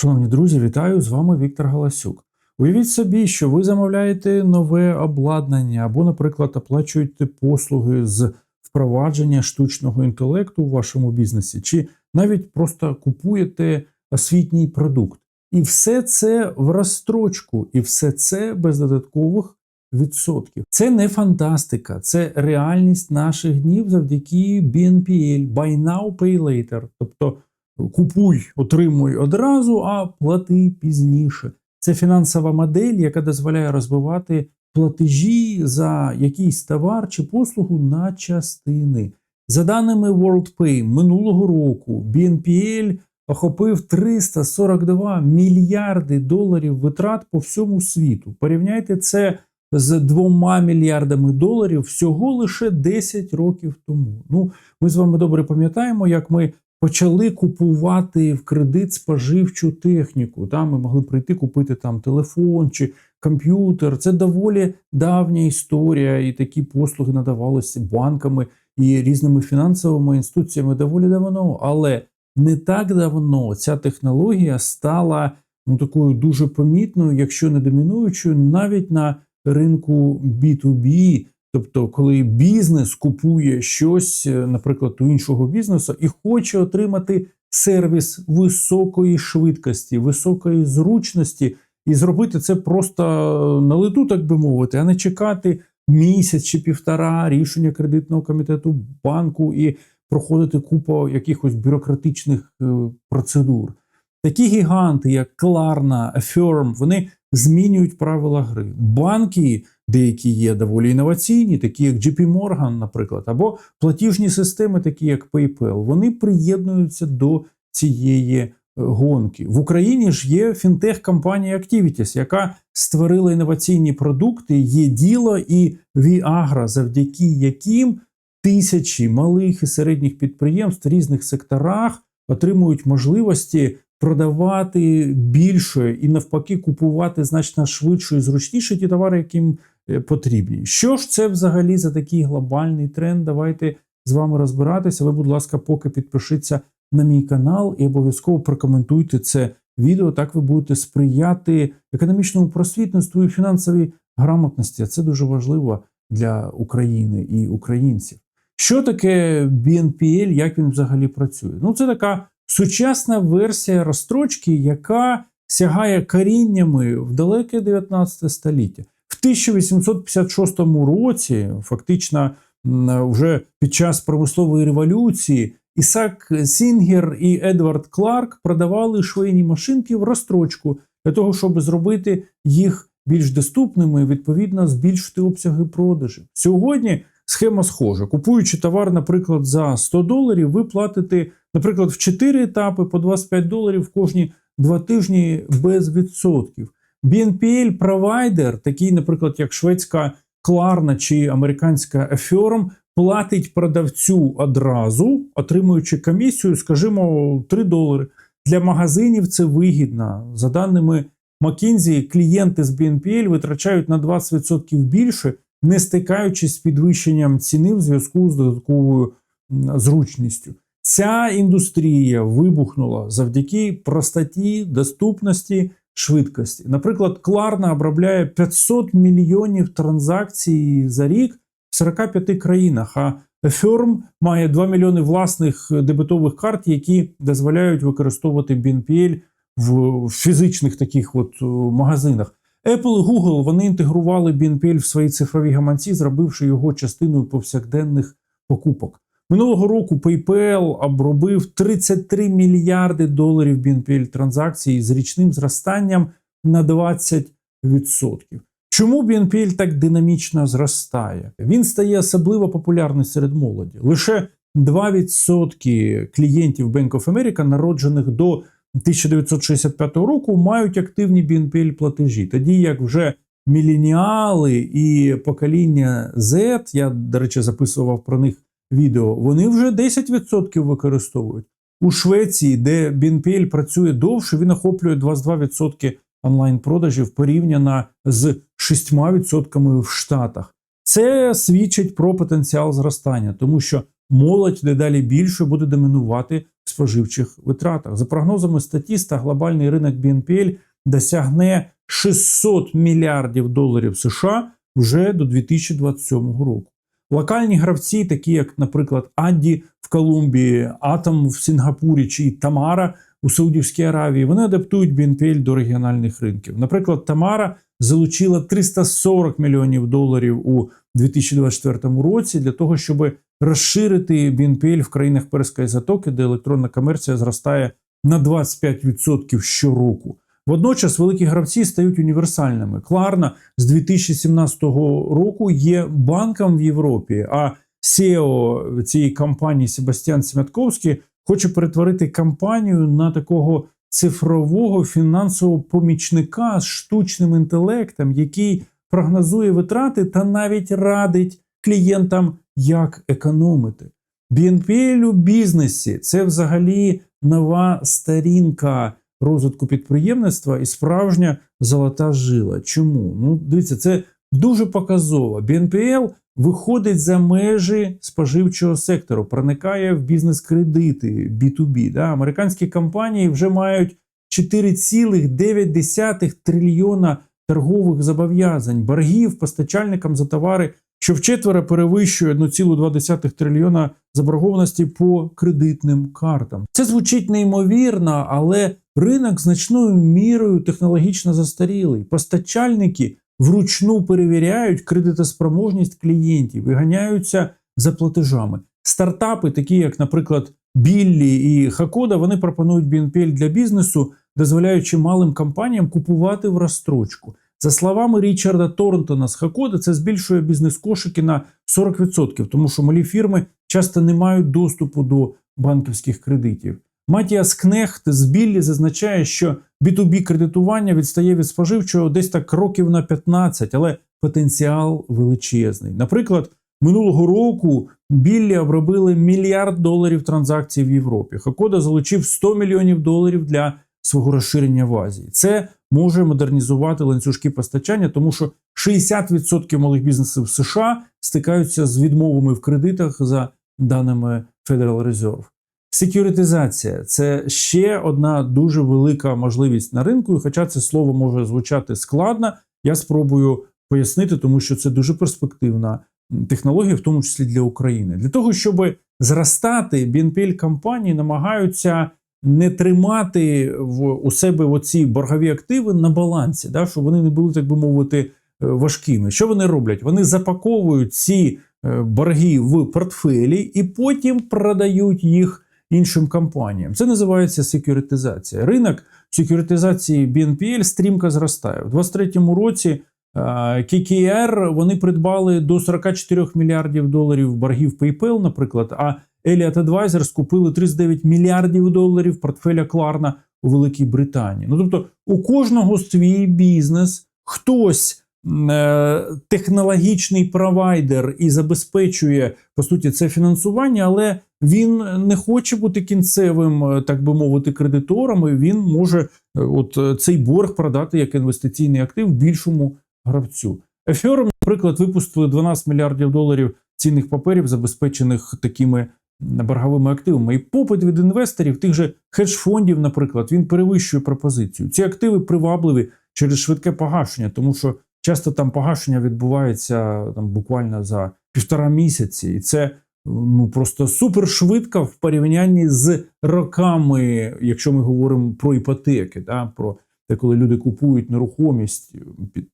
Шановні друзі, вітаю! З вами Віктор Галасюк. Уявіть собі, що ви замовляєте нове обладнання або, наприклад, оплачуєте послуги з впровадження штучного інтелекту у вашому бізнесі, чи навіть просто купуєте освітній продукт. І все це в розстрочку, і все це без додаткових відсотків. Це не фантастика, це реальність наших днів завдяки BNPL, Buy Now, Pay Later. Тобто купуй, отримуй одразу, а плати пізніше. Це фінансова модель, яка дозволяє розвивати платежі за якийсь товар чи послугу на частини. За даними WorldPay минулого року, BNPL охопив 342 мільярди доларів витрат по всьому світу. Порівняйте це з двома мільярдами доларів всього лише 10 років тому. Ну, ми з вами добре пам'ятаємо, як ми почали купувати в кредит споживчу техніку. Там ми могли прийти купити там телефон чи комп'ютер. Це доволі давня історія, і такі послуги надавалися банками і різними фінансовими інституціями доволі давно. Але не так давно ця технологія стала ну такою дуже помітною, якщо не домінуючою, навіть на ринку B2B, Тобто, коли бізнес купує щось, е, наприклад, у іншого бізнесу, і хоче отримати сервіс високої швидкості, високої зручності, і зробити це просто на лету, так би мовити, а не чекати місяць чи півтора рішення кредитного комітету банку і проходити купу якихось бюрократичних е, процедур. Такі гіганти, як Klarna, Affirm, вони змінюють правила гри. Банки деякі є доволі інноваційні, такі як JP Morgan, наприклад, або платіжні системи, такі як PayPal, вони приєднуються до цієї е, гонки. В Україні ж є фінтех-компанія Activities, яка створила інноваційні продукти, є діло і Viagra, завдяки яким тисячі малих і середніх підприємств в різних секторах отримують можливості продавати більше і навпаки купувати значно швидше і зручніше ті товари, яким е, потрібні. Що ж це взагалі за такий глобальний тренд? Давайте з вами розбиратися. Ви, будь ласка, поки підпишіться на мій канал і обов'язково прокоментуйте це відео. Так ви будете сприяти економічному просвітництву і фінансовій грамотності. Це дуже важливо для України і українців. Що таке BNPL, як він взагалі працює? Ну, це така сучасна версія розстрочки, яка сягає коріннями в далеке 19 століття. В 1856 році, фактично, вже під час промислової революції, Ісак Сінгер і Едвард Кларк продавали швейні машинки в розстрочку для того, щоб зробити їх більш доступними, і, відповідно, збільшити обсяги продажів. Сьогодні схема схожа. Купуючи товар, наприклад, за 100 доларів, ви платите, наприклад, в 4 етапи по 25 доларів кожні 2 тижні без відсотків. BNPL провайдер, такий, наприклад, як шведська Кларна чи американська Affirm, платить продавцю одразу, отримуючи комісію, скажімо, 3 долари. Для магазинів це вигідно. За даними McKinsey, клієнти з BNPL витрачають на 20% більше, не стикаючись з підвищенням ціни в зв'язку з додатковою зручністю. Ця індустрія вибухнула завдяки простоті, доступності, швидкості. Наприклад, Кларна обробляє 500 мільйонів транзакцій за рік в 45 країнах. А Firm має 2 мільйони власних дебетових карт, які дозволяють використовувати BNPL в фізичних таких от магазинах. Apple і Google вони інтегрували BNPL в свої цифрові гаманці, зробивши його частиною повсякденних покупок. Минулого року PayPal обробив 33 мільярди доларів BNPL транзакцій з річним зростанням на 20%. Чому BNPL так динамічно зростає? Він стає особливо популярним серед молоді. Лише 2% клієнтів Bank of America, народжених до 1965 року, мають активні BNPL платежі. Тоді як вже міленіали і покоління Z, я, до речі, записував про них відео, вони вже 10% використовують. У Швеції, де BNPL працює довше, він охоплює 22% онлайн-продажів порівняно з 6% в Штатах. Це свідчить про потенціал зростання, тому що молодь дедалі більше буде домінувати в споживчих витратах. За прогнозами статіста, глобальний ринок BNPL досягне 600 мільярдів доларів США вже до 2027 року. Локальні гравці, такі як, наприклад, Адді в Колумбії, Атом в Сінгапурі чи Тамара у Саудівській Аравії, вони адаптують BNPL до регіональних ринків. Наприклад, Тамара залучила 340 мільйонів доларів у 2024 році для того, щоб розширити BNPL в країнах Перської затоки, де електронна комерція зростає на 25% щороку. Водночас великі гравці стають універсальними. Кларна з 2017 року є банком в Європі. А SEO цієї компанії Себастьян Сімятковський хоче перетворити компанію на такого цифрового фінансового помічника з штучним інтелектом, який прогнозує витрати та навіть радить клієнтам, як економити. BNPL у бізнесі це взагалі нова сторінка розвитку підприємництва і справжня золота жила. Чому? Ну, дивіться, це дуже показово. BNPL виходить за межі споживчого сектору, проникає в бізнес-кредити B2B. Да? Американські компанії вже мають 4,9 трильйона торгових зобов'язань, боргів постачальникам за товари, що вчетверо перевищує 1,2 трильйона заборгованості по кредитним картам. Це звучить неймовірно, але ринок значною мірою технологічно застарілий. Постачальники вручну перевіряють кредитоспроможність клієнтів і ганяються за платежами. Стартапи, такі як, наприклад, Біллі і Хакода, вони пропонують BNPL для бізнесу, дозволяючи малим компаніям купувати в розстрочку. За словами Річарда Торнтона з Хакода, це збільшує бізнес-кошики на 40%, тому що малі фірми часто не мають доступу до банківських кредитів. Матіас Кнехт з Біллі зазначає, що B2B кредитування відстає від споживчого десь так років на 15, але потенціал величезний. Наприклад, минулого року Біллі обробили мільярд доларів транзакцій в Європі. Хакода залучив 100 мільйонів доларів для свого розширення в Азії. Це може модернізувати ланцюжки постачання, тому що 60% малих бізнесів США стикаються з відмовами в кредитах за даними Federal Reserve. Секюритизація це ще одна дуже велика можливість на ринку. І хоча це слово може звучати складно, я спробую пояснити, тому що це дуже перспективна технологія, в тому числі для України. Для того, щоб зростати, BNPL компанії намагаються не тримати в у себе оці боргові активи на балансі, да, щоб вони не були, так би мовити, е, важкими. Що вони роблять? Вони запаковують ці е, борги в портфелі і потім продають їх іншим компаніям. Це називається секюритизація. Ринок секюритизації BNPL стрімко зростає. У 2023 році KKR вони придбали до 44 мільярдів доларів боргів PayPal, наприклад. А Elliott Advisors скупили 39 мільярдів доларів портфеля Кларна у Великій Британії. Ну тобто, у кожного свій бізнес, хтось е технологічний провайдер і забезпечує по суті це фінансування, але він не хоче бути кінцевим, е, так би мовити, кредитором. і Він може е, от е, цей борг продати як інвестиційний актив більшому гравцю. Ефіором, наприклад, випустили 12 мільярдів доларів цінних паперів, забезпечених такими борговими активами. І попит від інвесторів, тих же хедж-фондів, наприклад, він перевищує пропозицію. Ці активи привабливі через швидке погашення, тому що часто там погашення відбувається там буквально за півтора місяці, і це ну просто супер швидко в порівнянні з роками, якщо ми говоримо про іпотеки, да, про те, коли люди купують нерухомість під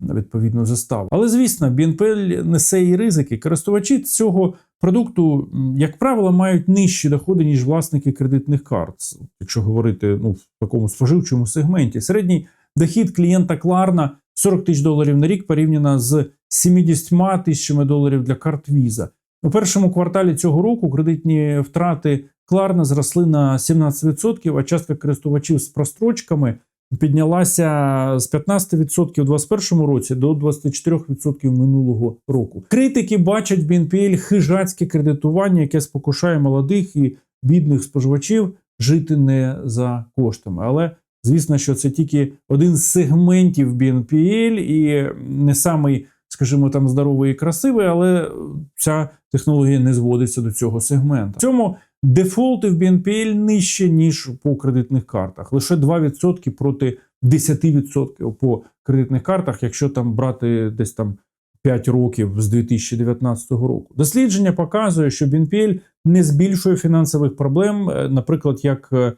відповідну заставу. Але звісно, BNPL несе і ризики. Користувачі цього продукту, як правило, мають нижчі доходи, ніж власники кредитних карт, якщо говорити ну, в такому споживчому сегменті. Середній дохід клієнта Кларна 40 тисяч доларів на рік порівняно з 70 тисячами доларів для карт Visa. У першому кварталі цього року кредитні втрати Кларна зросли на 17%, а частка користувачів з прострочками піднялася з 15% у 2021 році до 24% минулого року. Критики бачать в BNPL хижацьке кредитування, яке спокушає молодих і бідних споживачів жити не за коштами. Але звісно, що це тільки один з сегментів BNPL і не самий скажімо, там здоровий і красивий, але ця технологія не зводиться до цього сегменту. В цьому дефолти в BNPL нижче, ніж по кредитних картах. Лише 2% проти 10% по кредитних картах, якщо там брати десь там 5 років з 2019 року. Дослідження показує, що BNPL не збільшує фінансових проблем, е, наприклад, як е,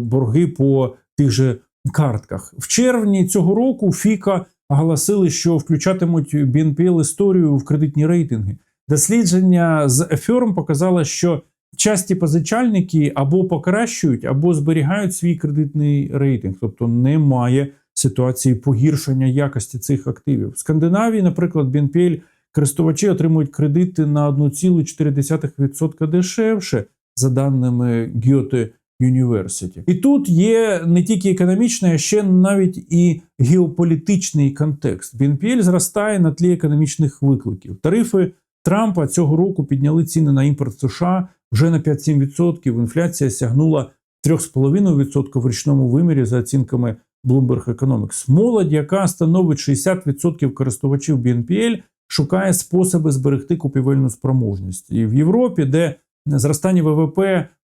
борги по тих же картках. В червні цього року Фіка оголосили, що включатимуть BNPL історію в кредитні рейтинги. Дослідження з Affirm показало, що часті позичальники або покращують, або зберігають свій кредитний рейтинг, тобто немає ситуації погіршення якості цих активів. В Скандинавії, наприклад, BNPL користувачі отримують кредити на 1,4% дешевше, за даними Goethe University. І тут є не тільки економічний, а ще навіть і геополітичний контекст. BNPL зростає на тлі економічних викликів. Тарифи Трампа цього року підняли ціни на імпорт США вже на 5-7%. Інфляція сягнула 3,5% в річному вимірі за оцінками Bloomberg Economics. Молодь, яка становить 60% користувачів BNPL, шукає способи зберегти купівельну спроможність. І в Європі, де зростання ВВП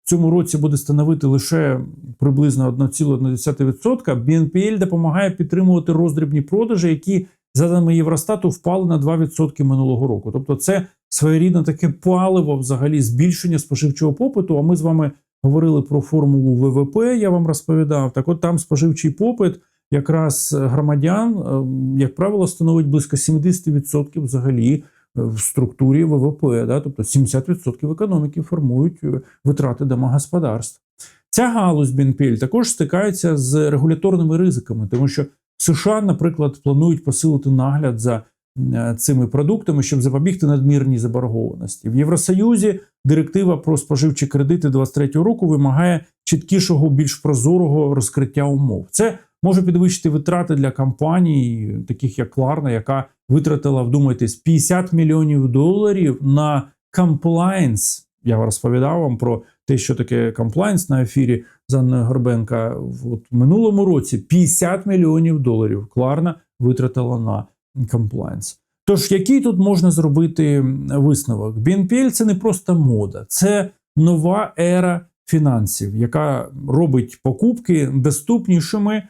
цьому році буде становити лише приблизно 1,1%, BNPL допомагає підтримувати роздрібні продажі, які за даними Євростату впали на 2% минулого року. Тобто, це своєрідне таке паливо взагалі збільшення споживчого попиту. А ми з вами говорили про формулу ВВП. Я вам розповідав. Так, от там споживчий попит якраз громадян, е, як правило, становить близько 70% взагалі в структурі ВВП. Да? Тобто 70% економіки формують е, витрати домогосподарств. Ця галузь BNPL також стикається з регуляторними ризиками, тому що США, наприклад, планують посилити нагляд за е, цими продуктами, щоб запобігти надмірній заборгованості. В Євросоюзі директива про споживчі кредити 23 року вимагає чіткішого, більш прозорого розкриття умов. Це може підвищити витрати для компаній, таких як Кларна, яка витратила, вдумайтесь, 50 мільйонів доларів на комплайнс. Я розповідав вам про те, що таке комплайнс на ефірі з Анною Горбенка. В минулому році 50 мільйонів доларів Кларна витратила на комплайнс. Тож, який тут можна зробити висновок? BNPL – це не просто мода, це нова ера фінансів, яка робить покупки доступнішими,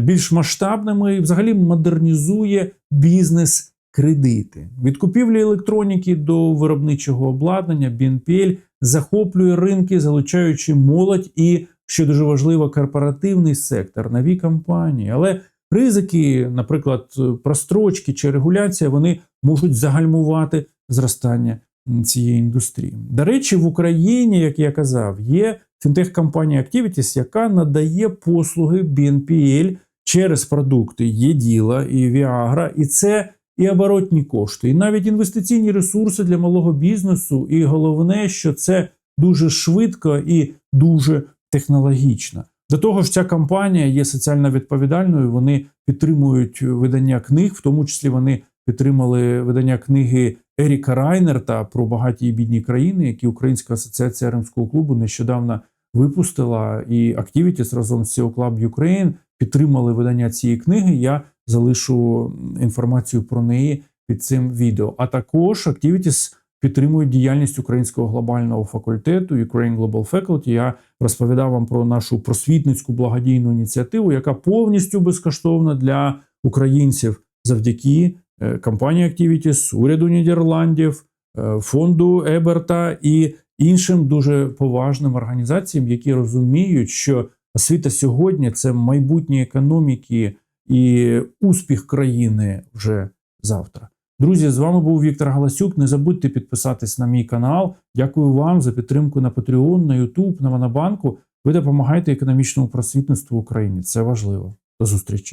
більш масштабними і взагалі модернізує бізнес. Кредити від купівлі електроніки до виробничого обладнання BNPL захоплює ринки, залучаючи молодь і, що дуже важливо, корпоративний сектор, нові компанії. Але ризики, наприклад, прострочки чи регуляція, вони можуть загальмувати зростання цієї індустрії. До речі, в Україні, як я казав, є фінтех-компанія Activities, яка надає послуги BNPL через продукти ЄДІЛа і Viagra, і це і оборотні кошти, і навіть інвестиційні ресурси для малого бізнесу. І головне, що це дуже швидко і дуже технологічно. До того ж, ця компанія є соціально відповідальною. Вони підтримують видання книг, в тому числі вони підтримали видання книги Еріка Райнерта про багаті і бідні країни, які Українська асоціація римського клубу нещодавно випустила. І Activities разом з SEO Club Ukraine підтримали видання цієї книги. Я залишу інформацію про неї під цим відео. А також Activities підтримують діяльність Українського глобального факультету Ukraine Global Faculty. Я розповідав вам про нашу просвітницьку благодійну ініціативу, яка повністю безкоштовна для українців завдяки компанії Activities, уряду Нідерландів, е, фонду Еберта і іншим дуже поважним організаціям, які розуміють, що освіта сьогодні це майбутнє економіки і успіх країни вже завтра. Друзі, з вами був Віктор Галасюк. Не забудьте підписатись на мій канал. Дякую вам за підтримку на Patreon, на YouTube, на Монобанку. Ви допомагаєте економічному просвітництву в Україні. Це важливо. До зустрічі.